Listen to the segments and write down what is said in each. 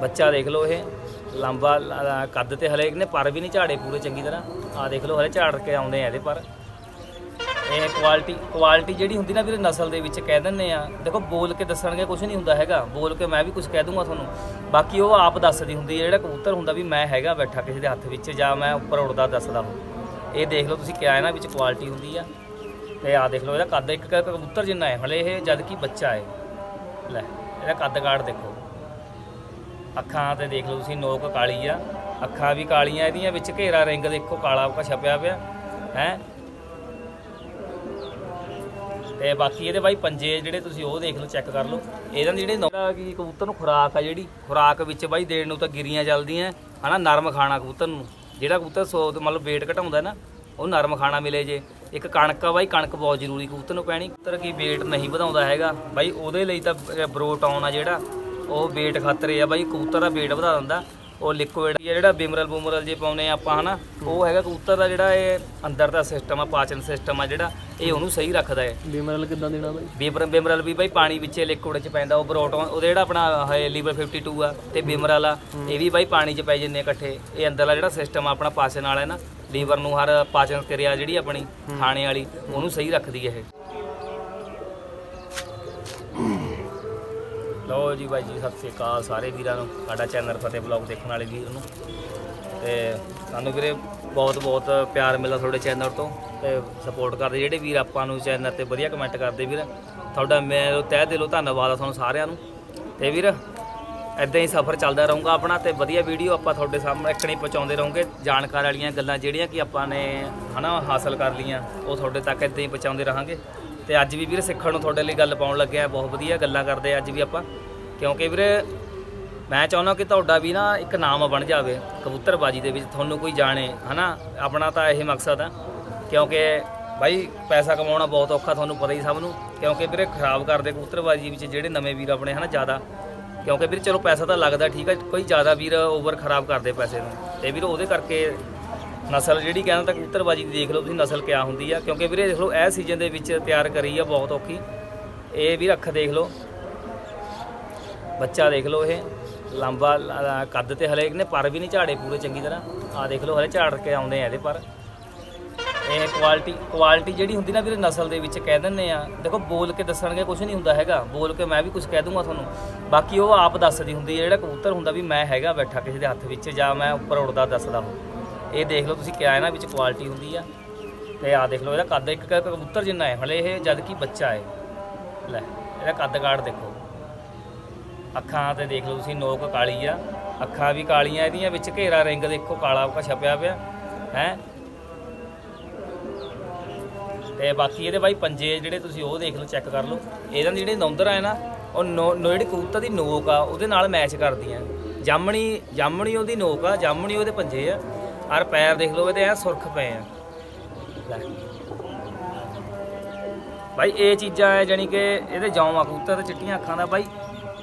ਬੱਚਾ ਦੇਖ ਲਓ ਇਹ, ਲੰਬਾ ਕੱਦ ਤੇ ਹਲੇ ਇਹਨੇ ਪਰ ਵੀ ਨਹੀਂ ਝਾੜੇ ਪੂਰੇ ਚੰਗੀ ਤਰ੍ਹਾਂ। ਆ ਦੇਖ ਲਓ, ਹਲੇ ਝਾੜ ਕੇ ਆਉਂਦੇ ਆ ਇਹਦੇ ਪਰ। ਇਹ ਕੁਆਲਿਟੀ ਕੁਆਲਿਟੀ ਜਿਹੜੀ ਹੁੰਦੀ ਨਾ ਵੀਰੇ ਨਸਲ ਦੇ ਵਿੱਚ ਕਹਿ ਦਿੰਦੇ ਆ। ਦੇਖੋ, ਬੋਲ ਕੇ ਦੱਸਣਗੇ ਕੁਝ ਨਹੀਂ ਹੁੰਦਾ ਹੈਗਾ। ਬੋਲ ਕੇ ਮੈਂ ਵੀ ਕੁਝ ਕਹਿ ਦੂੰਗਾ ਤੁਹਾਨੂੰ। ਬਾਕੀ ਉਹ ਆਪ ਦੱਸਦੀ ਹੁੰਦੀ ਹੈ ਜਿਹੜਾ ਕਬੂਤਰ ਹੁੰਦਾ ਵੀ ਮੈਂ ਹੈਗਾ ਬੈਠਾ ਕਿਸੇ ਦੇ ਹੱਥ ਵਿੱਚ ਜਾਂ ਮੈਂ ਉੱਪਰ ਉੜਦਾ ਦੱਸਦਾ ਹਾਂ ਇਹ ਦੇਖ ਲਓ ਤੁਸੀਂ ਕਿਹਾ ਹੈ ਨਾ ਵਿੱਚ ਕੁਆਲਿਟੀ ਹੁੰਦੀ ਆ। ਤੇ ਆ ਦੇਖ ਲਓ, ਇਹਦਾ ਕੱਦ ਇੱਕ ਕ- ਕਬੂਤਰ ਜਿੰਨਾ ਹੈ, ਹਲੇ ਇਹ ਜਦ ਕਿ ਬੱਚਾ ਹੈ। ਲੈ, ਇਹਦਾ ਕੱਦ ਕਾਟ ਦੇਖੋ। ਅੱਖਾਂ ਤੇ ਦੇਖ ਲਓ ਤੁਸੀਂ, ਨੋਕ ਕਾਲੀ ਆ। ਅੱਖਾਂ ਵੀ ਕਾਲੀਆਂ ਇਹਦੀਆਂ, ਵਿੱਚ ਘੇਰਾ ਰਿੰਗ ਦੇਖੋ, ਕਾਲਾ ਕਾ ਛਪਿਆ ਪਿਆ, ਹੈ। ਤੇ ਬਾਕੀ ਇਹਦੇ ਬਾਈ ਪੰਜੇ ਜਿਹੜੇ ਤੁਸੀਂ ਉਹ ਦੇਖ ਲਓ, ਚੈੱਕ ਕਰ ਲਓ। ਇਹਨਾਂ ਜਿਹੜੇ ਕੀ ਕਬੂਤਰ ਨੂੰ ਖੁਰਾਕ ਆ ਜਿਹੜੀ? ਖੁਰਾਕ ਵਿੱਚ ਬਾਈ ਦੇਣ ਨੂੰ ਤਾਂ ਗਿਰੀਆਂ ਚੱਲਦੀਆਂ, ਹਨਾ, ਨਰਮ ਖਾਣਾ ਕਬੂਤਰ ਨੂੰ। ਜਿਹੜਾ ਕਬੂਤਰ ਸੋ ਮਤਲਬ weight ਘਟਾਉਂਦਾ ਨਾ, ਉਹ ਨਰਮ ਖਾਣਾ ਮਿਲੇ ਜੇ। ਇੱਕ ਕਣਕ ਆ ਬਾਈ, ਕਣਕ ਬਹੁਤ ਜ਼ਰੂਰੀ ਕਬੂਤਰ ਨੂੰ ਪੈਣੀ। ਕਬੂਤਰ ਕੀ weight ਨਹੀਂ ਵਧਾਉਂਦਾ ਹੈਗਾ। ਬਾਈ ਉਹਦੇ ਲਈ ਤਾਂ ਬਰੋਟਾਉਨ ਆ ਜਿਹੜਾ। ਉਹ weight ਖਾਤਰ ਆ ਬਾਈ ਕਬੂਤਰ ਦਾ weight ਵਧਾ ਦਿੰਦਾ। ਉਹ ਲਿਕੁਇਡ ਜਿਹੜਾ ਬਿਮਰਲ ਬੂਮਰਲ ਜੇ ਪਾਉਨੇ ਆਪਾਂ ਹਨਾ ਉਹ ਹੈਗਾ ਕਬੂਤਰ ਦਾ ਜਿਹੜਾ ਇਹ ਅੰਦਰ ਦਾ ਸਿਸਟਮ ਆ ਪਾਚਨ ਸਿਸਟਮ ਆ ਜਿਹੜਾ ਇਹ ਉਹਨੂੰ ਸਹੀ ਰੱਖਦਾ ਹੈ। ਬਿਮਰਲ ਕਿੱਦਾਂ ਦੇਣਾ ਬਾਈ? ਬਿਮਰ ਬਿਮਰਲ ਵੀ ਬਾਈ ਪਾਣੀ ਵਿੱਚ ਲਿਕੁਇਡ ਚ ਪੈਂਦਾ ਉਹ ਬਰੋਟੋਨ ਉਹਦੇ ਜਿਹੜਾ ਆਪਣਾ ਹੈ ਲੀਵਰ 52 ਆ ਤੇ ਬਿਮਰਲ ਆ ਇਹ ਵੀ ਬਾਈ ਪਾਣੀ ਚ ਪੈ ਜੰਨੇ ਇਕੱਠੇ। ਇਹ ਅੰਦਰਲਾ ਜਿਹੜਾ ਸਿਸਟਮ ਆ ਆਪਣਾ ਪਾਚਨ ਵਾਲਾ ਹੈ ਨਾ ਲੀਵਰ ਨੂੰ ਹਰ ਪਾਚਨ ਕਿਰਿਆ ਜਿਹੜੀ ਆਪਣੀ ਖਾਣੇ ਵਾਲੀ ਉਹਨੂੰ ਸਹੀ ਰੱਖਦੀ ਹੈ ਇਹ। ਲਓ ਜੀ ਬਾਈ ਜੀ, ਸਤਿ ਸ੍ਰੀ ਅਕਾਲ ਸਾਰੇ ਵੀਰਾਂ ਨੂੰ, ਸਾਡਾ ਚੈਨਲ ਫਤਿਹ ਬਲੌਗ ਦੇਖਣ ਵਾਲੇ ਵੀਰ ਨੂੰ। ਤੇ ਸਾਨੂੰ ਵੀਰੇ ਬਹੁਤ ਬਹੁਤ ਪਿਆਰ ਮਿਲਦਾ ਤੁਹਾਡੇ ਚੈਨਲ ਤੋਂ ਤੇ ਸਪੋਰਟ ਕਰਦੇ। ਜਿਹੜੇ ਵੀਰ ਆਪਾਂ ਨੂੰ ਚੈਨਲ ਤੇ ਵਧੀਆ ਕਮੈਂਟ ਕਰਦੇ ਵੀਰ, ਤੁਹਾਡਾ ਮੈਂ ਤਹਿ ਦਿਲੋਂ ਧੰਨਵਾਦ ਆ ਤੁਹਾਨੂੰ ਸਾਰਿਆਂ ਨੂੰ। ਤੇ ਵੀਰ ਐਦਾਂ ਹੀ ਸਫ਼ਰ ਚੱਲਦਾ ਰਹੂਗਾ ਆਪਣਾ ਤੇ ਵਧੀਆ ਵੀਡੀਓ ਆਪਾਂ ਤੁਹਾਡੇ ਸਾਹਮਣੇ ਇੱਕਣੀ ਪਹੁੰਚਾਉਂਦੇ ਰਹੋਗੇ। ਜਾਣਕਾਰ ਵਾਲੀਆਂ ਗੱਲਾਂ ਜਿਹੜੀਆਂ ਕਿ ਆਪਾਂ ਨੇ ਹਨਾ ਹਾਸਲ ਕਰ ਲਈਆਂ, ਉਹ ਤੁਹਾਡੇ ਤੱਕ ਐਦਾਂ ਹੀ ਪਹੁੰਚਾਉਂਦੇ ਰਹਾਂਗੇ। ਤੇ ਅੱਜ ਵੀ ਵੀਰੇ ਸਿੱਖਣ ਨੂੰ ਤੁਹਾਡੇ ਲਈ ਗੱਲ ਪਾਉਣ ਲੱਗਿਆ ਬਹੁਤ ਵਧੀਆ ਗੱਲਾਂ ਕਰਦੇ ਅੱਜ ਵੀ ਆਪਾਂ। ਕਿਉਂਕਿ ਵੀਰੇ, ਮੈਂ ਚਾਹੁੰਦਾ ਕਿ ਤੁਹਾਡਾ ਵੀ ਨਾ ਇੱਕ ਨਾਮ ਬਣ ਜਾਵੇ, ਕਬੂਤਰਬਾਜੀ ਦੇ ਵਿੱਚ ਤੁਹਾਨੂੰ ਕੋਈ ਜਾਣੇ, ਹਨਾ? ਆਪਣਾ ਤਾਂ ਇਹ ਮਕਸਦ ਆ। ਕਿਉਂਕਿ ਭਾਈ ਪੈਸਾ ਕਮਾਉਣਾ ਬਹੁਤ ਔਖਾ ਤੁਹਾਨੂੰ ਪਤਾ ਹੀ ਸਭ ਨੂੰ। ਕਿਉਂਕਿ ਵੀਰੇ, ਖਰਾਬ ਕਰਦੇ ਕਬੂਤਰਬਾਜੀ ਵਿੱਚ ਜਿਹੜੇ ਨਵੇਂ ਵੀਰ ਆਪਣੇ, ਹਨਾ, ਜ਼ਿਆਦਾ। ਕਿਉਂਕਿ ਵੀਰ, ਚਲੋ ਪੈਸਾ ਤਾਂ ਲੱਗਦਾ, ਠੀਕ ਹੈ ਕੋਈ ਜ਼ਿਆਦਾ ਵੀਰ ਓਵਰ ਖਰਾਬ ਕਰਦੇ ਪੈਸੇ ਨੂੰ। ਤੇ ਵੀਰ, ਉਹਦੇ ਕਰਕੇ ਨਸਲ ਜਿਹੜੀ ਕਹਿੰਦਾ ਤਾਂ ਕਬੂਤਰਬਾਜੀ ਦੀ ਦੇਖ ਲਓ ਤੁਸੀਂ, ਨਸਲ ਕਿਆ ਹੁੰਦੀ ਆ। ਕਿਉਂਕਿ ਵੀਰੇ ਦੇਖ ਲਓ, ਇਹ ਸੀਜ਼ਨ ਦੇ ਵਿੱਚ ਤਿਆਰ ਕਰੀ ਆ ਬਹੁਤ ਔਖੀ। ਇਹ ਵੀ ਰੱਖ ਦੇਖ ਲਓ। ਬੱਚਾ ਦੇਖ ਲਓ ਇਹ, ਲੰਬਾ ਕੱਦ ਤੇ ਹਲੇ ਇਹਨੇ ਪਰ ਵੀ ਨਹੀਂ ਝਾੜੇ ਪੂਰੇ ਚੰਗੀ ਤਰ੍ਹਾਂ। ਆ ਦੇਖ ਲਓ ਹਲੇ ਝਾੜ ਕੇ ਆਉਂਦੇ ਆ ਇਹਦੇ ਪਰ। ਇਹ ਕੁਆਲਿਟੀ ਕੁਆਲਿਟੀ ਜਿਹੜੀ ਹੁੰਦੀ ਨਾ ਵੀਰੇ ਨਸਲ ਦੇ ਵਿੱਚ ਕਹਿ ਦਿੰਦੇ ਆ। ਦੇਖੋ, ਬੋਲ ਕੇ ਦੱਸਣਗੇ ਕੁਝ ਨਹੀਂ ਹੁੰਦਾ ਹੈਗਾ। ਬੋਲ ਕੇ ਮੈਂ ਵੀ ਕੁਝ ਕਹਿ ਦੂੰਗਾ ਤੁਹਾਨੂੰ। ਬਾਕੀ ਉਹ ਆਪ ਦੱਸਦੀ ਹੁੰਦੀ ਹੈ ਜਿਹੜਾ ਕਬੂਤਰ ਹੁੰਦਾ ਵੀ ਮੈਂ ਹੈਗਾ ਬੈਠਾ ਕਿਸੇ ਦੇ ਹੱਥ ਵਿੱਚ ਜਾਂ ਮੈਂ ਉੱਪਰ ਉੜਦਾ ਦੱਸਦਾ ਹਾਂ। ਇਹ ਦੇਖ ਲਓ ਤੁਸੀਂ ਕਿਆ ਹੈ ਨਾ, ਵਿੱਚ ਕੁਆਲਿਟੀ ਹੁੰਦੀ ਆ। ਤੇ ਆ ਦੇਖ ਲਓ, ਇਹਦਾ ਕੱਦ ਇੱਕ ਕਬੂਤਰ ਜਿੰਨਾ ਹੈ, ਹਲੇ ਇਹ ਜਦ ਕਿ ਬੱਚਾ ਹੈ। ਲੈ, ਇਹਦਾ ਕੱਦ ਕਾਠ ਦੇਖੋ। ਅੱਖਾਂ ਤੇ ਦੇਖ ਲਓ ਤੁਸੀਂ, ਨੋਕ ਕਾਲੀ ਆ। ਅੱਖਾਂ ਵੀ ਕਾਲੀਆਂ ਇਹਦੀਆਂ, ਵਿੱਚ ਘੇਰਾ ਰਿੰਗ ਦੇਖੋ, ਕਾਲਾ ਕਾ ਛਪਿਆ ਪਿਆ, ਹੈ। ਤੇ ਬਾਕੀ ਇਹਦੇ ਬਾਈ ਪੰਜੇ ਜਿਹੜੇ ਤੁਸੀਂ ਉਹ ਦੇਖ ਲਓ ਚੈੱਕ ਕਰ ਲਓ। ਇਹਨਾਂ ਦੀ ਜਿਹੜੀ ਨੌਂਦਰ ਆ ਨਾ, ਉਹ ਨੋ ਨੋ- ਜਿਹੜੀ ਕਬੂਤਰ ਦੀ ਨੋਕ ਆ, ਉਹਦੇ ਨਾਲ ਮੈਚ ਕਰਦੀਆਂ। ਜਾਮਣੀ ਜਾਮਣੀ ਉਹਦੀ ਨੋਕ ਆ, ਜਾਮਣੀ ਉਹਦੇ ਪੰਜੇ ਆ। ਹਰ ਪੈਰ ਦੇਖ ਲਓ, ਇਹਦੇ ਐ ਸੁਰਖ ਪਏ ਆ। ਲੈ। ਭਾਈ ਇਹ ਚੀਜ਼ਾਂ ਹੈ ਜਾਨੀ ਕਿ ਇਹਦੇ ਜੌਂ ਆ ਕਬੂਤਰ ਤੇ ਚਿੱਟੀਆਂ ਅੱਖਾਂ ਦਾ। ਬਾਈ,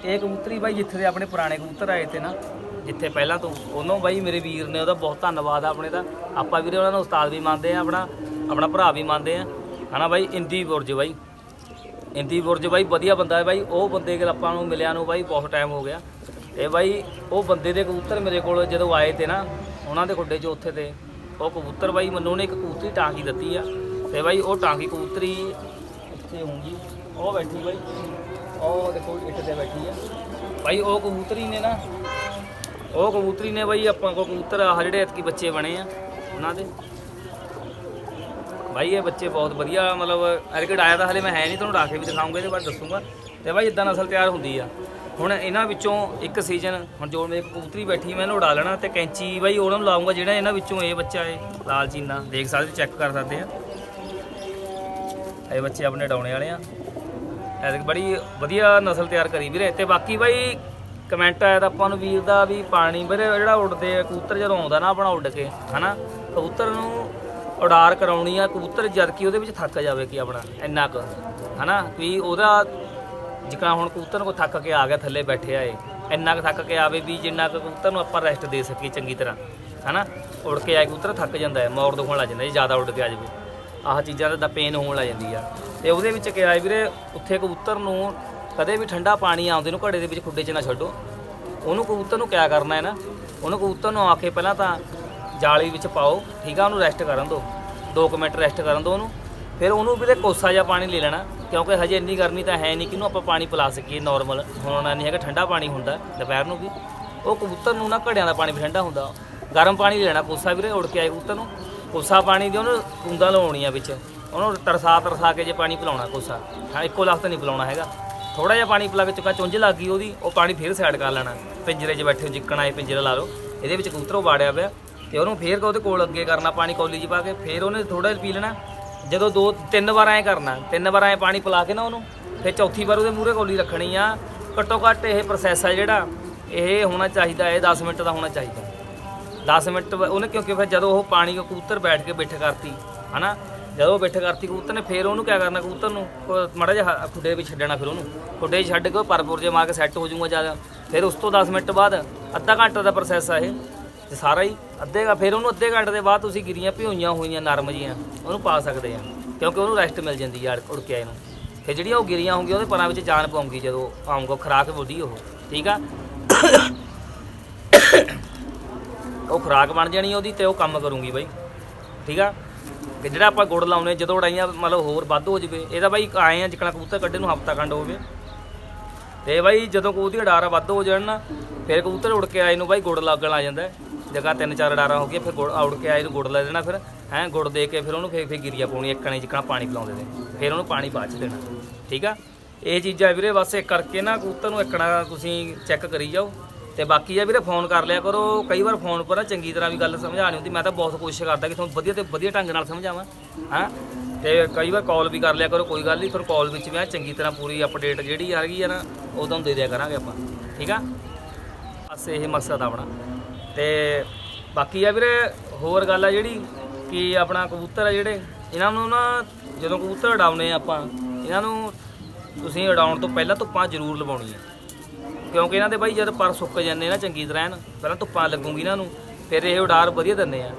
ਇਹ ਕਬੂਤਰੀ ਬਾਈ ਜਿੱਥੇ ਦੇ ਆਪਣੇ ਪੁਰਾਣੇ ਕਬੂਤਰ ਆਏ ਤੇ ਨਾ, ਜਿੱਥੇ ਪਹਿਲਾਂ ਤੋਂ ਉਹਨੋਂ ਬਾਈ ਮੇਰੇ ਵੀਰ ਨੇ ਉਹਦਾ ਬਹੁਤ ਧੰਨਵਾਦ ਆ ਆਪਣੇ ਦਾ। ਆਪਾਂ ਵੀਰੇ ਉਹਨਾਂ ਨੂੰ ਉਸਤਾਦ ਵੀ ਮੰਨਦੇ ਆ, ਆਪਣਾ ਆਪਣਾ ਭਰਾ ਵੀ ਮੰਨਦੇ ਆ। ਹਨਾ ਬਾਈ, ਇੰਦੀ ਬੁਰਜ ਬਾਈ। ਇੰਦੀ ਬੁਰਜ ਬਾਈ ਵਧੀਆ ਬੰਦਾ ਹੈ ਬਾਈ। ਉਹ ਬੰਦੇ ਕੋਲ ਆਪਾਂ ਨੂੰ ਮਿਲਿਆ ਨੂੰ ਬਾਈ, ਬਹੁਤ ਟਾਈਮ ਹੋ ਗਿਆ। ਇਹ ਬਾਈ, ਉਹ ਬੰਦੇ ਦੇ ਕਬੂਤਰ ਮੇਰੇ ਕੋਲ ਜਦੋਂ ਆਏ ਤੇ ਨਾ ਉਹਨਾਂ ਦੇ ਖੁੱਡੇ 'ਚ ਉੱਥੇ ਤੇ ਉਹ ਕਬੂਤਰ ਬਾਈ ਮੈਨੂੰ ਉਹਨੇ ਇੱਕ ਕਬੂਤਰੀ ਟਾਂਕੀ ਦਿੱਤੀ ਆ ਤੇ ਬਾਈ ਉਹ ਟਾਂਕੀ ਕਬੂਤਰੀ ਇੱਥੇ ਹੋਊਗੀ। ਉਹ ਬੈਠੀ ਬਾਈ। ਉਹ ਦੇਖੋ ਇੱਥੇ ਤੇ ਬੈਠੀ ਆ। ਬਾਈ ਉਹ ਕਬੂਤਰੀ ਨੇ ਨਾ, ਉਹ ਕਬੂਤਰੀ ਨੇ ਬਾਈ ਆਪਾਂ ਕੋ ਕਬੂਤਰ ਆ ਜਿਹੜੇ ਇਤਕੀ ਬੱਚੇ ਬਣੇ ਆ, ਉਹਨਾਂ ਦੇ। ਬਾਈ ਇਹ ਬੱਚੇ ਬਹੁਤ ਵਧੀਆ, ਮਤਲਬ ਐਰਕਡ ਆਇਆ ਤਾਂ ਹਲੇ ਮੈਂ ਹੈ ਨਹੀਂ, ਤੁਹਾਨੂੰ ਰੱਖ ਕੇ ਵੀ ਦਿਖਾਉਂਗਾ, ਇਹਦੇ ਬਾਰੇ ਦੱਸੂਗਾ। ਤੇ ਬਾਈ ਇਦਾਂ ਨਸਲ ਤਿਆਰ ਹੁੰਦੀ ਆ। ਹੁਣ ਇਹਨਾਂ ਵਿੱਚੋਂ ਇੱਕ ਸੀਜ਼ਨ, ਹੁਣ ਜੋ ਮੇਰੇ ਕਬੂਤਰੀ ਬੈਠੀ, ਮੈਂ ਇਹਨੂੰ ਉਡਾ ਲੈਣਾ ਤੇ ਕੈਂਚੀ ਬਾਈ ਉਹਨਾਂ ਨੂੰ ਲਾਉਂਗਾ ਜਿਹੜਾ ਇਹਨਾਂ ਵਿੱਚੋਂ ਇਹ ਬੱਚਾ ਏ ਲਾਲ ਚੀਨਾ। ਦੇਖ ਸਕਦੇ, ਚੈੱਕ ਕਰ ਸਕਦੇ ਆ। ਇਹ ਬੱਚੇ ਆਪਣੇ ਡਾਉਣੇ ਵਾਲੇ ਆ। ਐਤਕ ਬੜੀ ਵਧੀਆ ਨਸਲ ਤਿਆਰ ਕਰੀ ਵੀਰੇ। ਤੇ ਬਾਕੀ ਬਾਈ ਕਮੈਂਟ ਆਇਆ ਤਾਂ ਆਪਾਂ ਨੂੰ ਵੀਰ ਦਾ ਵੀ ਪਾਣੀ ਵੀਰੇ, ਜਿਹੜਾ ਉੱਡਦੇ ਆ, ਕਬੂਤਰ ਜਦੋਂ ਆਉਂਦਾ ਨਾ ਆਪਣਾ ਉੱਡ ਕੇ, ਹਨਾ? ਕਬੂਤਰ ਨੂੰ ਉਡਾਰ ਕਰਾਉਣੀ ਆ, ਕਬੂਤਰ ਜਦ ਕਿ ਉਹਦੇ ਵਿੱਚ ਥੱਕ ਜਾਵੇ ਕਿ ਆਪਣਾ, ਇੰਨਾ ਕੁ, ਹਨਾ? ਵੀ ਉਹਦਾ ਜਿਕਾ ਹੁਣ ਕਬੂਤਰ ਨੂੰ ਕੋਈ ਥੱਕ ਕੇ ਆ ਗਿਆ ਥੱਲੇ ਬੈਠੇ ਆਏ ਇੰਨਾ ਕੁ ਥੱਕ ਕੇ ਆਵੇ ਵੀ ਜਿੰਨਾ ਕੁ ਕਬੂਤਰ ਨੂੰ ਆਪਾਂ ਰੈਸਟ ਦੇ ਸਕੀਏ ਚੰਗੀ ਤਰ੍ਹਾਂ, ਹਨਾ? ਉੜ ਕੇ ਆਏ ਕਬੂਤਰ, ਥੱਕ ਜਾਂਦਾ ਹੈ ਮੌਰ ਦੁਖਣ ਲੱਗ ਜਾਂਦਾ ਜੇ, ਜ਼ਿਆਦਾ ਉੱਡ ਕੇ ਆ ਜਾਵੇ। ਆਹ ਚੀਜ਼ਾਂ ਦਾ ਪੇਨ ਹੋਣ ਲੱਗ ਜਾਂਦੀ ਆ। ਤੇ ਉਹਦੇ ਵਿੱਚ ਕਿਹਾ ਵੀਰੇ, ਉੱਥੇ ਕਬੂਤਰ ਨੂੰ ਕਦੇ ਵੀ ਠੰਡਾ ਪਾਣੀ ਆਉਂਦੇ ਨੂੰ ਘੜੇ ਦੇ ਵਿੱਚ ਖੁੱਡੇ 'ਚ ਨਾ ਛੱਡੋ। ਉਹਨੂੰ ਕਬੂਤਰ ਨੂੰ ਕਿਆ ਕਰਨਾ ਹੈ ਨਾ? ਉਹਨੂੰ ਕਬੂਤਰ ਨੂੰ ਆ ਕੇ ਪਹਿਲਾਂ ਤਾਂ ਜਾਲੀ ਵਿੱਚ ਪਾਓ, ਠੀਕ ਆ? ਉਹਨੂੰ ਰੈਸਟ ਕਰਨ ਦਿਓ। 2 ਮਿੰਟ ਰੈਸਟ ਕਰਨ ਦਿਓ ਉਹਨੂੰ। ਫਿਰ ਉਹਨੂੰ ਵੀ ਤੇ ਕੋਸਾ ਜਿਹਾ ਪਾਣੀ ਲੈ ਲੈਣਾ, ਕਿਉਂਕਿ ਹਜੇ ਇੰਨੀ ਗਰਮੀ ਤਾਂ ਹੈ ਨਹੀਂ ਕਿ ਉਹਨੂੰ ਆਪਾਂ ਪਾਣੀ ਪਿਲਾ ਸਕੀਏ ਨਾਰਮਲ ਹੁਣ ਨਹੀਂ ਹੈਗਾ ਠੰਡਾ ਪਾਣੀ ਹੁੰਦਾ, ਦੁਪਹਿਰ ਨੂੰ ਵੀ। ਉਹ ਕਬੂਤਰ ਨੂੰ ਨਾ ਘੜਿਆਂ ਦਾ ਪਾਣੀ ਵੀ ਠੰਡਾ ਹੁੰਦਾ। ਗਰਮ ਪਾਣੀ ਲੈਣਾ ਕੋਸਾ ਵੀਰੇ, ਉੜ ਕੇ ਆਏ ਕਬੂਤਰ ਨੂੰ। ਕੋਸਾ ਪਾਣੀ ਦੀ ਉਹਨੂੰ ਕੁੰਦਾਂ ਲਵਾਉਣੀਆਂ ਵਿੱਚ। ਉਹਨੂੰ ਤਰਸਾ ਤਰਸਾ ਕੇ ਜੇ ਪਾਣੀ ਪਿਲਾਉਣਾ ਕੋਸਾ। ਹਾਂ, ਇੱਕੋ ਲਖਤ ਨਹੀਂ ਪਿਲਾਉਣਾ ਹੈਗਾ। ਥੋੜਾ ਜਿਹਾ ਪਾਣੀ ਪਿਲਾ ਕੇ ਚੁੱਕਾ, ਚੁੰਝ ਲੱਗ ਗਈ ਉਹਦੀ, ਉਹ ਪਾਣੀ ਫੇਰ ਸਾਈਡ ਕਰ ਲੈਣਾ। ਪਿੰਜਰੇ 'ਚ ਬੈਠੇ ਹੋ ਜਿੱਕਣ ਆਏ ਪਿੰਜਰਾ ਲਾ ਲਓ। ਇਹਦੇ ਵਿੱਚ ਕਬੂਤਰ ਉਹ ਵਾੜਿਆ ਪਿਆ। ਤੇ ਉਹਨੂੰ ਫੇਰ ਉਹਦੇ ਕੋਲ ਅੱਗੇ ਕਰਨਾ, ਪਾਣੀ ਕੌਲੀ 'ਚ ਪਾ ਕੇ। ਫੇਰ ਉਹਨੇ ਥੋੜਾ ਜਿਹਾ ਪੀ ਲੈਣਾ। ਜਦੋਂ ਦੋ ਤਿੰਨ ਵਾਰ ਐਂ ਕਰਨਾ, ਤਿੰਨ ਵਾਰ ਐਂ ਪਾਣੀ ਪਿਲਾ ਕੇ ਨਾ ਉਹਨੂੰ, ਫਿਰ ਚੌਥੀ ਵਾਰ ਉਹਦੇ ਮੂਹਰੇ ਕੌਲੀ ਰੱਖਣੀ ਆ। ਘੱਟੋ ਘੱਟ ਇਹ ਪ੍ਰੋਸੈਸ ਆ ਜਿਹੜਾ, ਇਹ ਹੋਣਾ ਚਾਹੀਦਾ, ਇਹ 10 ਮਿੰਟ ਦਾ ਹੋਣਾ ਚਾਹੀਦਾ। 10 ਮਿੰਟ ਉਹਨੇ ਕਿਉਂਕਿ ਫਿਰ ਜਦੋਂ ਉਹ ਪਾਣੀ ਕਬੂਤਰ ਬੈਠ ਕੇ ਬਿੱਠ ਕਰਤੀ, ਹਨਾ? ਜਦੋਂ ਉਹ ਬਿੱਠ ਕਰਤੀ ਕਬੂਤਰ ਨੇ, ਫਿਰ ਉਹਨੂੰ ਕਿਆ ਕਰਨਾ ਕਬੂਤਰ ਨੂੰ? ਮੜਾ ਜਿਹਾ ਖੁੱਡੇ ਵਿੱਚ ਛੱਡਣਾ ਫਿਰ ਉਹਨੂੰ। ਖੁੱਡੇ 'ਚ ਛੱਡ ਕੇ ਉਹ ਪਰਪੁਰ ਜੇ ਮਾਰ ਕੇ ਸੈੱਟ ਹੋ ਜਾਊਗਾ ਜ਼ਿਆਦਾ। ਫਿਰ ਉਸ ਤੋਂ 10 ਮਿੰਟ ਬਾਅਦ ਅੱਧਾ ਘੰਟਾ ਦਾ ਪ੍ਰੋਸੈਸ ਆ ਇਹ। ਤੇ ਸਾਰਾ ਹੀ ਅੱਧੇ ਘੰ- ਫਿਰ ਉਹਨੂੰ ਅੱਧੇ ਘੰਟੇ ਦੇ ਬਾਅਦ ਤੁਸੀਂ ਗਿਰੀਆਂ ਭਿਉਈਆਂ ਹੋਈਆਂ, ਨਰਮ ਜੀਆਂ, ਉਹਨੂੰ ਪਾ ਸਕਦੇ ਆ, ਕਿਉਂਕਿ ਉਹਨੂੰ ਰੈਸਟ ਮਿਲ ਜਾਂਦੀ ਆ ਉੜ ਕੇ ਆਏ ਨੂੰ। ਫਿਰ ਜਿਹੜੀਆਂ ਉਹ ਗਿਰੀਆਂ ਹੋਣਗੀਆਂ, ਉਹਦੇ ਪਰਾਂ ਵਿੱਚ ਜਾਨ ਪਾਉਂਗੀ ਜਦੋਂ ਆਉਂਗਾ ਖਰਾਕ ਬੋਡੀ ਉਹ, ਠੀਕ ਆ? ਉਹ ਖੁਰਾਕ ਬਣ ਜਾਣੀ ਉਹਦੀ ਤੇ ਉਹ ਕੰਮ ਕਰੂੰਗੀ ਬਾਈ, ਠੀਕ ਆ? ਕਿ ਜਿਹੜਾ ਆਪਾਂ ਗੁੜ ਲਾਉਨੇ ਜਦੋਂ ਉਡਾਈਆਂ ਮਤਲਬ ਹੋਰ ਵੱਧ ਹੋ ਜਵੇ ਇਹਦਾ ਬਾਈ ਆਏ ਆ, ਜਿਕਣਾ ਕਬੂਤਰ ਕੱਢੇ ਨੂੰ ਹਫਤਾ ਖੰਡ ਹੋਵੇ ਤੇ ਬਾਈ ਜਦੋਂ ਕਬੂਤਰੀ ਅਡਾਰਾ ਵੱਧ ਹੋ ਜਾਣ ਨਾ, ਫਿਰ ਕਬੂਤਰ ਉੜ ਕੇ ਆਏ ਨੂੰ ਬਾਈ ਗੁੜ ਲੱਗਣ ਆ ਜਾਂਦਾ। ਜਗ੍ਹਾ ਤਿੰਨ ਚਾਰ ਡਾਰਾਂ ਹੋ ਗਈਆਂ, ਫਿਰ ਗੁੜ ਉੜ ਕੇ ਆਏ ਨੂੰ ਗੁੜ ਲੈ ਦੇਣਾ ਫਿਰ, ਹੈਂ, ਗੁੜ ਦੇ ਕੇ ਫਿਰ ਉਹਨੂੰ ਫੇਰ ਫੇਰ ਗਿਰੀਆ ਪਾਉਣੀ ਇੱਕਣੇ ਜਿਕਣਾ ਪਾਣੀ ਪਿਲਾਉਂਦੇ ਨੇ। ਫਿਰ ਉਹਨੂੰ ਪਾਣੀ ਬਾਅਦ ਚ ਦੇਣਾ, ਠੀਕ ਆ? ਇਹ ਚੀਜ਼ਾਂ ਵੀਰੇ ਬਸ ਇਹ ਕਰਕੇ ਨਾ ਕਬੂਤਰ ਨੂੰ ਇੱਕਣਾ ਤੁਸੀਂ ਚੈੱਕ ਕਰੀ ਜਾਓ। ਤੇ ਬਾਕੀ ਆ ਵੀਰੇ ਫੋਨ ਕਰ ਲਿਆ ਕਰੋ, ਕਈ ਵਾਰ ਫੋਨ ਪਰ ਨਾ ਚੰਗੀ ਤਰ੍ਹਾਂ ਵੀ ਗੱਲ ਸਮਝਾਣੀ ਹੁੰਦੀ, ਮੈਂ ਤਾਂ ਬਹੁਤ ਕੋਸ਼ਿਸ਼ ਕਰਦਾ ਕਿ ਤੁਹਾਨੂੰ ਵਧੀਆ ਤੇ ਵਧੀਆ ਢੰਗ ਨਾਲ ਸਮਝਾਵਾਂ, ਹਾਂ? ਤੇ ਕਈ ਵਾਰ ਕਾਲ ਵੀ ਕਰ ਲਿਆ ਕਰੋ, ਕੋਈ ਗੱਲ ਨਹੀਂ ਫਿਰ ਕਾਲ ਵਿੱਚ ਮੈਂ ਚੰਗੀ ਤਰ੍ਹਾਂ ਪੂਰੀ ਅਪਡੇਟ ਜਿਹੜੀ ਹੈਗੀ ਆ ਨਾ, ਉਹ ਤੁਹਾਨੂੰ ਦੇ ਦਿਆ ਕਰਾਂਗੇ ਆਪਾਂ, ਠੀਕ ਆ? ਬਸ ਇਹ ਮਕਸਦ ਆ ਆਪਣਾ। ਤੇ ਬਾਕੀ ਆ ਵੀਰੇ, ਹੋਰ ਗੱਲ ਆ ਜਿਹੜੀ ਕਿ ਆਪਣਾ ਕਬੂਤਰ ਆ ਜਿਹੜੇ, ਇਹਨਾਂ ਨੂੰ ਨਾ ਜਦੋਂ ਕਬੂਤਰ ਉਡਾਉਨੇ ਆ ਆਪਾਂ, ਇਹਨਾਂ ਨੂੰ ਤੁਸੀਂ ਉਡਾਉਣ ਤੋਂ ਪਹਿਲਾਂ ਧੁੱਪਾਂ ਜ਼ਰੂਰ ਲਵਾਉਣੀ ਲਵਾਉਣੀਆਂ। ਕਿਉਂਕਿ ਇਹਨਾਂ ਦੇ ਬਾਈ ਜਦ ਪਰ ਸੁੱਕ ਜਾਂਦੇ ਨਾ ਚੰਗੀ ਤਰ੍ਹਾਂ ਪਹਿਲਾਂ ਧੁੱਪਾਂ ਲੱਗੂਗੀ ਇਹਨਾਂ ਨੂੰ, ਫਿਰ ਇਹ ਉਡਾਰ ਵਧੀਆ ਦਿੰਦੇ ਆ।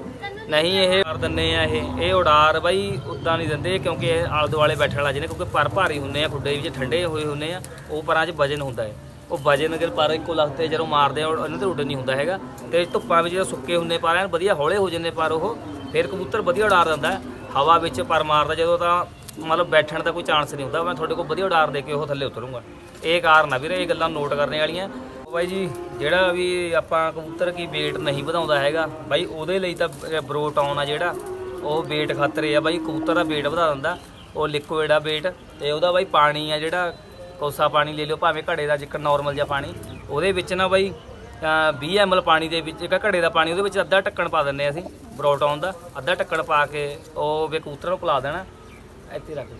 ਨਹੀਂ ਇਹ ਕਰ ਦਿੰਦੇ ਆ ਇਹ ਇਹ ਉਡਾਰ ਬਾਈ ਉਦਾਂ ਨਹੀਂ ਦਿੰਦੇ ਕਿਉਂਕਿ ਇਹ ਆਲੇ ਦੁਆਲੇ ਬੈਠਣ ਵਾਲਾ ਜਿਹਨੇ, ਕਿਉਂਕਿ ਪਰ ਭਾਰੀ ਹੁੰਦੇ ਆ, ਖੁੱਡੇ ਵਿੱਚ ਠੰਡੇ ਹੋਏ ਹੁੰਦੇ ਆ, ਉਹ ਪਰਾਂ 'ਚ ਵਜਨ ਹੁੰਦਾ ਹੈ। ਉਹ ਵਜਨ ਅਗਰ ਪਰ ਇੱਕੋ ਲਖਤੇ ਜਦੋਂ ਮਾਰਦੇ ਆ, ਉਹ- ਇਹਨਾਂ ਤੇ ਉੱਡ ਨਹੀਂ ਹੁੰਦਾ ਹੈਗਾ। ਤੇ ਧੁੱਪਾਂ ਵਿੱਚ ਜਦੋਂ ਸੁੱਕੇ ਹੁੰਦੇ ਪਰ ਐਨ ਵਧੀਆ ਹੌਲੇ ਹੋ ਜਾਂਦੇ ਪਰ ਉਹ, ਫਿਰ ਕਬੂਤਰ ਵਧੀਆ ਉਡਾਰ ਦਿੰਦਾ ਹਵਾ ਵਿੱਚ ਪਰ ਮਾਰਦਾ, ਜਦੋਂ ਤਾਂ ਮਤਲਬ ਬੈਠਣ ਦਾ ਕੋਈ ਚਾਂਸ ਨਹੀਂ ਹੁੰਦਾ, ਮੈਂ ਤੁਹਾਡੇ ਕੋਲ ਵਧੀਆ ਉਡਾਰ ਦੇ ਕੇ ਉਹ ਥੱਲੇ ਉਤਰੂੰਗਾ। ਇਹ ਕਾਰਨ ਆ ਵੀਰੇ, ਇਹ ਗੱਲਾਂ ਨੋਟ ਕਰਨੇ ਵਾਲੀਆਂ। ਬਾਈ ਜੀ, ਜਿਹੜਾ ਵੀ ਆਪਾਂ ਕਬੂਤਰ ਕੀ weight ਨਹੀਂ ਵਧਾਉਂਦਾ ਹੈਗਾ, ਬਾਈ ਉਹਦੇ ਲਈ ਤਾਂ ਬਰੋਟਾਉਨ ਆ ਜਿਹੜਾ, ਉਹ weight ਖਾਤਰੇ ਆ ਬਾਈ, ਕਬੂਤਰ ਦਾ weight ਵਧਾ ਦਿੰਦਾ। ਉਹ ਲਿਕੁਇਡ ਆ weight, ਤੇ ਉਹਦਾ ਬਾਈ ਪਾਣੀ ਆ ਜਿਹੜਾ ਕੋਸਾ ਪਾਣੀ ਲੈ ਲਿਓ, ਭਾਵੇਂ ਘੜੇ ਦਾ ਜਿੱਕਰ ਨਾਰਮਲ ਜਿਹਾ ਪਾਣੀ। ਉਹਦੇ ਵਿੱਚ ਨਾ ਬਾਈ, ਅਹ 20 ml ਪਾਣੀ ਦੇ ਵਿੱਚ, ਇੱਕ ਘੜੇ ਦਾ ਪਾਣੀ, ਉਹਦੇ ਵਿੱਚ ਅੱਧਾ ਢੱਕਣ ਪਾ ਦਿੰਨੇ ਅਸੀਂ ਬਰੋਟਾਉਨ ਦਾ, ਅੱਧਾ ਢੱਕਣ ਪਾ ਕੇ ਉਹ ਵੀ ਕਬੂਤਰ ਨੂੰ ਪਿਲਾ ਦੇਣਾ। ਇੱਥੇ ਰੱਖ ਦਿਓ।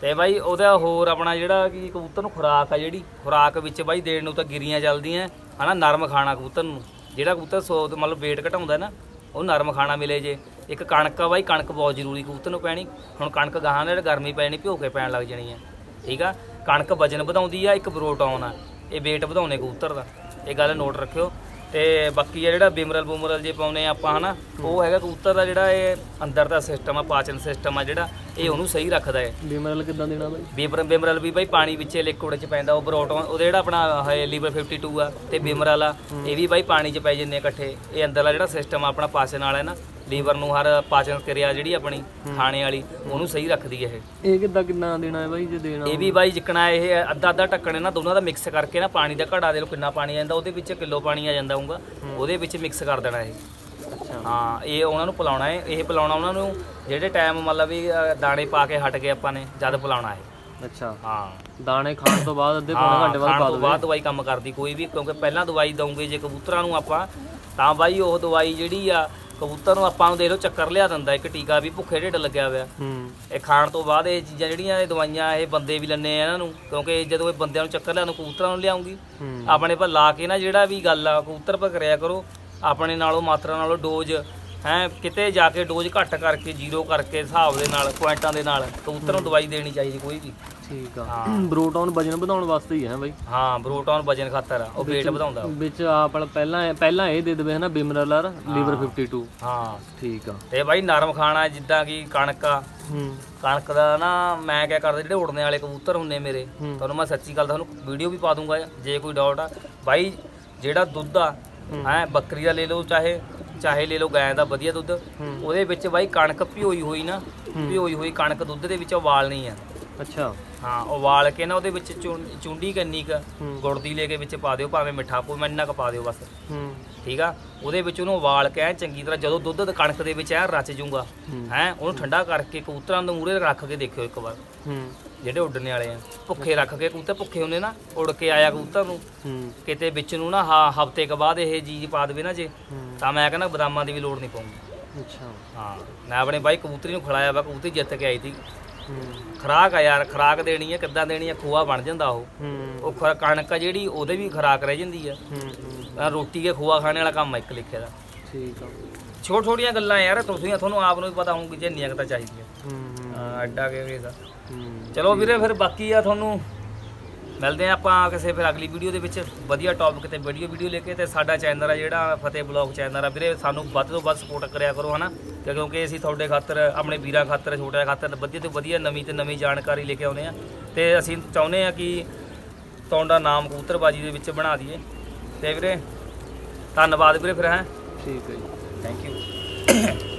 ਤੇ ਬਾਈ, ਉਹਦਾ ਹੋਰ ਆਪਣਾ ਜਿਹੜਾ ਕਿ ਕਬੂਤਰ ਨੂੰ ਖੁਰਾਕ ਆ ਜਿਹੜੀ, ਖੁਰਾਕ ਵਿੱਚ ਬਾਈ ਦੇਣ ਨੂੰ ਤਾਂ ਗਿਰੀਆਂ ਚੱਲਦੀਆਂ, ਹਨਾ, ਨਰਮ ਖਾਣਾ ਕਬੂਤਰ ਨੂੰ। ਜਿਹੜਾ ਕਬੂਤਰ ਸੋ ਮਤਲਬ weight ਘਟਾਉਂਦਾ ਨਾ, ਉਹ ਨਰਮ ਖਾਣਾ ਮਿਲੇ ਜੇ। ਇੱਕ ਕਣਕ ਆ ਬਾਈ, ਕਣਕ ਬਹੁਤ ਜ਼ਰੂਰੀ ਕਬੂਤਰ ਨੂੰ ਪੈਣੀ। ਹੁਣ ਕਣਕ ਗਾਹਾਂ ਨਾਲ ਗਰਮੀ ਪੈਣੀ ਭਿਓ ਕੇ ਪੈਣ ਲੱਗ ਜਾਣੀ ਆ। ਠੀਕ ਆ? ਕਣਕ ਵਜਨ ਵਧਾਉਂਦੀ ਆ ਇੱਕ ਬਰੋਟਾਉਨ ਆ। ਇਹ weight ਵਧਾਉਣੇ ਕਬੂਤਰ ਦਾ। ਇਹ ਗੱਲ ਨੋਟ ਰੱਖਿਓ। ਤੇ ਬਾਕੀ ਆ ਜਿਹੜਾ ਬਿਮਰਲ ਬੁਮਰਲ ਜੇ ਪਾਉਨੇ ਆਪਾਂ ਹਨਾ ਉਹ ਹੈਗਾ ਕਬੂਤਰ ਦਾ ਜਿਹੜਾ ਇਹ ਅੰਦਰ ਦਾ ਸਿਸਟਮ ਆ ਪਾਚਨ ਸਿਸਟਮ ਆ ਜਿਹੜਾ ਇਹ ਉਹਨੂੰ ਸਹੀ ਰੱਖਦਾ ਹੈ ਬਿਮਰਲ ਕਿੱਦਾਂ ਦੇਣਾ ਬਾਈ? ਬਿਮਰ ਬਿਮਰਲ ਵੀ ਬਾਈ ਪਾਣੀ ਵਿੱਚ ਲਿਕੁਇਡ ਚ ਪੈਂਦਾ ਉਹ ਬਰੋਟੋਨ ਉਹਦੇ ਜਿਹੜਾ ਆਪਣਾ ਹੈ ਲੀਵਰ 52 ਆ ਤੇ ਬਿਮਰਲ ਆ ਇਹ ਵੀ ਬਾਈ ਪਾਣੀ ਚ ਪੈ ਜਾਂਦੇ ਇਕੱਠੇ। ਇਹ ਅੰਦਰਲਾ ਜਿਹੜਾ ਸਿਸਟਮ ਆ ਆਪਣਾ ਪਾਚਨ ਵਾਲਾ ਹੈ ਨਾ ਲੀਵਰ ਨੂੰ ਹਰ ਪਾਚਨ ਕਿਰਿਆ ਜਿਹੜੀ ਆਪਣੀ ਖਾਣੇ ਵਾਲੀ ਉਹਨੂੰ ਸਹੀ ਰੱਖਦੀ ਹੈ ਇਹ। ਇਹ ਕਿੱਦਾਂ ਕਿੰਨਾ ਦੇਣਾ ਹੈ ਬਾਈ ਜੇ ਦੇਣਾ ਇਹ ਵੀ ਬਾਈ ਜਿੱਕਣਾ ਇਹ ਅੱਧਾ ਅੱਧਾ ਢੱਕਣ ਇਹਨਾਂ ਦੋਨਾਂ ਦਾ ਮਿਕਸ ਕਰਕੇ ਨਾ ਪਾਣੀ ਦਾ ਘੜਾ ਦੇ ਲੋ ਕਿੰਨਾ ਪਾਣੀ ਆ ਜਾਂਦਾ ਉਹਦੇ ਵਿੱਚ ਕਿਲੋ ਪਾਣੀ ਆ ਜਾਂਦਾ ਹੋਊਗਾ। ਉਹਦੇ ਵਿੱਚ ਮਿਕਸ ਕਰ ਦੇਣਾ ਇਹ। ਅੱਛਾ। ਹਾਂ ਇਹ ਉਹਨਾਂ ਨੂੰ ਪਿਲਾਉਣਾ ਹੈ ਇਹ ਪਿਲਾਉਣਾ ਉਹਨਾਂ ਨੂੰ ਜਿਹੜੇ ਟਾਈਮ ਮਤਲਬ ਵੀ ਅ, ਦਾਣੇ ਪਾ ਕੇ ਹਟ ਗਏ ਆਪਾਂ ਨੇ ਜਦ ਪਿਲਾਉਣਾ ਹੈ ਅੱਛਾ। ਹਾਂ। ਦਾਣੇ ਖਾਣ ਤੋਂ ਬਾਅਦ ਅੱਧੇ ਪੌਣੇ ਹਾਂ, ਘੰਟੇ ਬਾਅਦ ਖਾਣ ਪਾ ਤੋਂ ਦੋ ਬਾਅਦ ਦਵਾਈ ਕੰਮ ਕਰਦੀ ਕੋਈ ਵੀ ਕਿਉਂਕਿ ਪਹਿਲਾਂ ਦਵਾਈ ਦਵਾਂਗੇ ਜੇ ਕਬੂਤਰਾਂ ਨੂੰ ਆਪਾਂ ਤਾਂ ਬਾਈ ਉਹ ਦਵਾਈ ਜਿਹੜੀ ਆ ਕਬੂਤਰ ਨੂੰ ਆਪਾਂ ਨੂੰ ਦੇ ਲੋ ਚੱਕਰ ਲਿਆ ਦਿੰਦਾ ਇੱਕ ਟੀਕਾ ਵੀ ਭੁੱਖੇ ਢਿੱਡ ਲੱਗਿਆ ਹੋਇਆ। ਹੂੰ। ਇਹ ਖਾਣ ਤੋਂ ਬਾਅਦ ਇਹ ਚੀਜ਼ਾਂ ਜਿਹੜੀਆਂ ਇਹ ਦਵਾਈਆਂ ਇਹ ਬੰਦੇ ਵੀ ਲੈਂਦੇ ਆ ਇਹਨਾਂ ਨੂੰ ਕਿਉਂਕਿ ਜਦੋਂ ਇਹ ਬੰਦਿਆਂ ਨੂੰ ਚੱਕਰ ਲਿਆਉਣ ਕਬੂਤਰਾਂ ਨੂੰ ਲਿਆਉਂਗੀ। ਆਪਣੇ ਪਰ ਲਾ ਕੇ ਨਾ ਜਿਹੜਾ ਵੀ ਗੱਲ ਆ ਕਬੂਤਰ ਪਰ ਕਰਿਆ ਕਰੋ ਆਪਣੇ ਨਾਲੋਂ ਮਾਤਰਾ ਨਾਲੋਂ ਡੋਜ਼ ਹੈ ਕਿਤੇ ਜਾ ਕੇ ਡੋਜ਼ ਘੱਟ ਕਰਕੇ ਜ਼ੀਰੋ ਕਰਕੇ ਹਿਸਾਬ ਦੇ ਨਾਲ ਪੁਆਇੰਟਾਂ ਦੇ ਨਾਲ ਕਬੂਤਰ ਨੂੰ ਦਵਾਈ ਦੇਣੀ ਚਾਹੀਦੀ ਕੋਈ ਵੀ। ਠੀਕ ਆ। ਹਾਂ। ਬਰੋਟਾਉਨ ਵਜਨ ਵਧਾਉਣ ਵਾਸਤੇ ਹੀ ਹੈ ਬਾਈ? ਹਾਂ ਬਰੋਟੋਨ ਵਜਨ ਖਾਤਰ ਆ, ਉਹ weight ਵਧਾਉਂਦਾ। ਵਿੱਚ ਆਪ ਪਹਿਲਾਂ ਪਹਿਲਾਂ ਇਹ ਦੇ ਦੇਵੇ ਹਨਾ ਬਿਮਰਲ ਆਰ ਲੀਵਰ 52 ਹਾਂ। ਠੀਕ ਆ। ਤੇ ਬਾਈ ਨਰਮ ਖਾਣਾ ਜਿੱਦਾਂ ਕਿ ਕਣਕ ਆ। ਹੂੰ। ਕਣਕ ਦਾ ਨਾ ਮੈਂ ਕਿਆ ਕਰਦਾ ਜਿਹੜੇ ਉੜਨੇ ਵਾਲੇ ਕਬੂਤਰ ਹੁੰਦੇ ਮੇਰੇ ਹੂੰ। ਤੁਹਾਨੂੰ ਮੈਂ ਸੱਚੀ ਗੱਲ ਤੁਹਾਨੂੰ ਵੀਡੀਓ ਵੀ ਪਾ ਦੂੰਗਾ ਜੇ ਕੋਈ ਡਾਊਟ ਆ। ਬਾਈ ਜਿਹੜਾ ਦੁੱਧ ਆ ਹੈ ਬੱਕਰੀ ਦਾ ਲੈ ਲਓ ਚਾਹੇ ਚਾਹੇ ਲੈ ਲਓ ਗਾਂ ਦਾ ਵਧੀਆ ਦੁੱਧ। ਉਹਦੇ ਵਿੱਚ ਬਾਈ ਕਣਕ ਭਿਓਈ ਹੋਈ ਨਾ ਭਿਓਈ ਹੋਈ ਕਣਕ ਦੁੱਧ ਦੇ ਵਿੱਚ ਉਬਾਲਣੀ ਆ। ਅੱਛਾ। ਹਾਂ ਉਬਾਲ ਕੇ ਨਾ ਉਹਦੇ ਵਿੱਚ ਚੁੰਡੀ ਕੰਨੀ ਕ। ਗੁੜ ਦੀ ਲੈ ਕੇ ਵਿੱਚ ਪਾ ਦਿਓ ਭਾਵੇਂ ਮਿੱਠਾ ਪੋ ਇੰਨਾ ਕ ਪਾ ਦਿਓ ਬਸ। ਹੂੰ। ਠੀਕ ਆ? ਉਹਦੇ ਵਿੱਚ ਉਹਨੂੰ ਉਬਾਲ ਕੇ ਚੰਗੀ ਤਰ੍ਹਾਂ ਜਦੋਂ ਦੁੱਧ ਤੇ ਕਣਕ ਦੇ ਵਿੱਚ ਐ ਰਚ ਜਾਊਗਾ ਹੂੰ। ਉਹਨੂੰ ਠੰਡਾ ਕਰਕੇ ਕਬੂਤਰਾਂ ਦੇ ਮੂਹਰੇ ਰੱਖ ਕੇ ਦੇਖਿਓ ਇੱਕ ਵਾਰ। ਹੂੰ। ਜਿਹੜੇ ਉੱਡਣੇ ਵਾਲੇ ਆ ਭੁੱਖੇ ਰੱਖ ਕੇ ਕਬੂਤਰ ਭੁੱਖੇ ਹੁੰਦੇ ਨਾ ਉੜ ਕੇ ਆਇਆ ਕਬੂਤਰ ਨੂੰ। ਹੂੰ। ਕਿਤੇ ਵਿੱਚ ਨੂੰ ਨਾ ਹਫ਼ਤੇ ਕ ਬਾਅਦ ਇਹ ਚੀਜ਼ ਪਾ ਦੇਵੇ ਨਾ ਜੇ ਹੂੰ। ਤਾਂ ਮੈਂ ਕਹਿੰਦਾ ਬਦਾਮਾਂ ਦੀ ਵੀ ਲੋੜ ਨਹੀਂ ਪਊਗੀ। ਅੱਛਾ। ਹਾਂ ਮੈਂ ਆਪਣੇ ਬਾਈ ਕਬੂਤਰੀ ਨੂੰ ਖਿਲਾਇਆ ਵਾ ਕਬੂਤਰੀ ਜਿੱਤ ਕੇ ਆਈ ਸੀ। ਹੂੰ। ਖਰਾਕ ਆ ਯਾਰ ਖਰਾਕ ਦੇਣੀ ਹੈ ਕਿੱਦਾਂ ਦੇਣੀ ਹੈ ਖੋਆ ਬਣ ਜਾਂਦਾ ਉਹ। ਹੂੰ। ਉਹ ਖ- ਕਣਕ ਆ ਜਿਹੜੀ ਉਹਦੇ ਵੀ ਖਰਾਕ ਰਹਿ ਜਾਂਦੀ ਆ। ਹੂੰ ਹੂੰ। ਰੋਟੀ ਕੇ ਖੋਆ ਖਾਣੇ ਵਾਲਾ ਕੰਮ ਆ ਇੱਕ ਲਿਖਿਆ ਦਾ। ਠੀਕ ਆ। ਛੋਟ ਛੋਟੀਆਂ ਗੱਲਾਂ ਯਾਰ ਤੁਸੀਂ ਤੁਹਾਨੂੰ ਆਪ ਨੂੰ ਵੀ ਪਤਾ ਹੋਊਗੀ ਜੇ ਨੀਆਂ ਤਾਂ ਚਾਹੀਦੀਆਂ। ਹੂੰ ਹੂੰ, ਹਾਂ ਅੱਡਾ ਕੇ ਵੇਦਾ ਹੂੰ ਚਲੋ ਵੀਰੇ ਫਿਰ ਬਾਕੀ ਆ ਤੁਹਾਨੂੰ ਮਿਲਦੇ ਆ ਆਪਾਂ ਕਿਸੇ ਫਿਰ ਅਗਲੀ ਵੀਡੀਓ ਦੇ ਵਿੱਚ। ਵਧੀਆ ਟੌਪਿਕ ਤੇ ਵੀਡੀਓ ਵੀਡੀਓ ਲੈ ਕੇ ਤੇ ਸਾਡਾ ਚੈਨਲ ਆ ਜਿਹੜਾ ਫਤਿਹ ਬਲੌਗ ਚੈਨਲ ਆ। ਵੀਰੇ ਸਾਨੂੰ ਵੱਧ ਤੋਂ ਵੱਧ ਸਪੋਰਟ ਕਰਿਆ ਕਰੋ ਹਨਾ? ਕਿਉਂਕਿ ਅਸੀਂ ਤੁਹਾਡੇ ਖਾਤਰ ਆਪਣੇ ਵੀਰਾਂ ਖਾਤਰ ਛੋਟਿਆਂ ਖਾਤਰ ਵਧੀਆ ਤੋਂ ਵਧੀਆ ਨਵੀਂ ਤੇ ਨਵੀਂ ਜਾਣਕਾਰੀ ਲੈ ਕੇ ਆਉਨੇ ਆ ਤੇ ਅਸੀਂ ਚਾਹੁੰਦੇ ਆ ਕਿ ਤੁਹਾਡਾ ਨਾਮ ਕਬੂਤਰਬਾਜੀ ਦੇ ਵਿੱਚ ਬਣਾ ਦਈਏ। ਤੇ ਵੀਰੇ ਧੰਨਵਾਦ ਵੀਰੇ ਫਿਰ ਹੈ? ਠੀਕ ਹੈ ਜੀ। Thank you